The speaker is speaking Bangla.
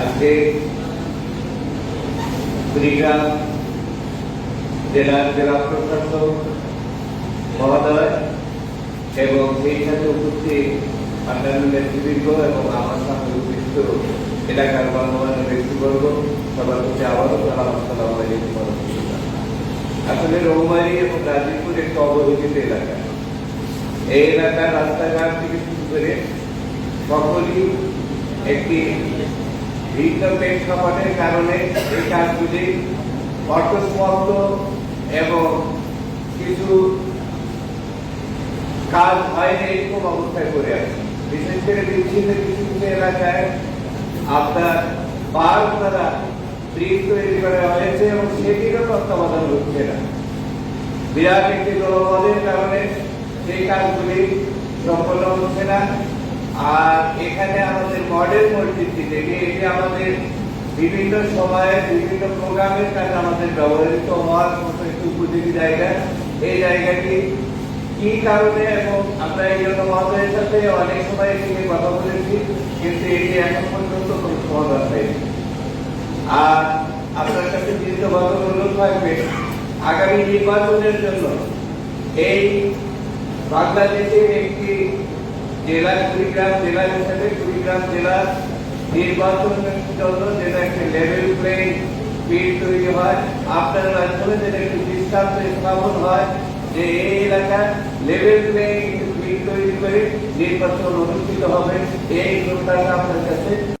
আজকে কুড়িগ্রাম জেলার জেলা প্রশাসক মহোদয় এবং সেই সাথে উপস্থিত অন্যান্য নেতৃবৃন্দ এবং আমার সাথে উপস্থিত এলাকার গণমান্য ব্যক্তিবর্গ। সবার প্রতি আবারও সালাম আলাইকুম আসলে রৌমারি এবং গাজীপুর একটি অবহেলিত এলাকা। এই এলাকার রাস্তাঘাট থেকে শুরু করে সকলই একটি ভিন্ন প্রেক্ষাপটের কারণে এই কাজগুলি অর্থস্পর্ধ এবং কিছু কাজ হয়নি এরকম অবস্থায় করে আছে। বিশেষ করে বিচ্ছিন্ন কিছু কিছু এলাকায় আপনার বার দ্বারা ব্রিজ তৈরি করা হয়েছে এবং সেটিরও তত্ত্বাবধান হচ্ছে না। বিরাট একটি জলবলের কারণে সেই কাজগুলি সম্পন্ন হচ্ছে না। আর এখানে আমাদের মডেল মসজিদটি থেকে এটি আমাদের বিভিন্ন সময়ে বিভিন্ন প্রোগ্রামের আমাদের ব্যবহৃত হওয়ার মতো একটি উপযোগী জায়গা। এই জায়গাটি কি কারণে এবং আমরা এই জন্য সাথে অনেক সময় নিয়ে কথা বলেছি, কিন্তু এটি এখন পর্যন্ত কোনো সমাধান হয়নি আর আপনার কাছে অনুরোধ থাকবে, আগামী নির্বাচনের জন্য এই বাংলাদেশের একটি জেলা কুড়িগ্রাম জেলা হিসেবে কুড়িগ্রাম জেলার নির্বাচন জন্য যেটা একটি লেভেল প্লেইং ফিল্ড তৈরি হয়। আপনার মাধ্যমে যেটা একটি দৃষ্টান্ত স্থাপন হয় যে এই এলাকার লেভেল প্লেইং ফিল্ড তৈরি করে নির্বাচন অনুষ্ঠিত হবে। এই প্রত্যাশা আপনার কাছে।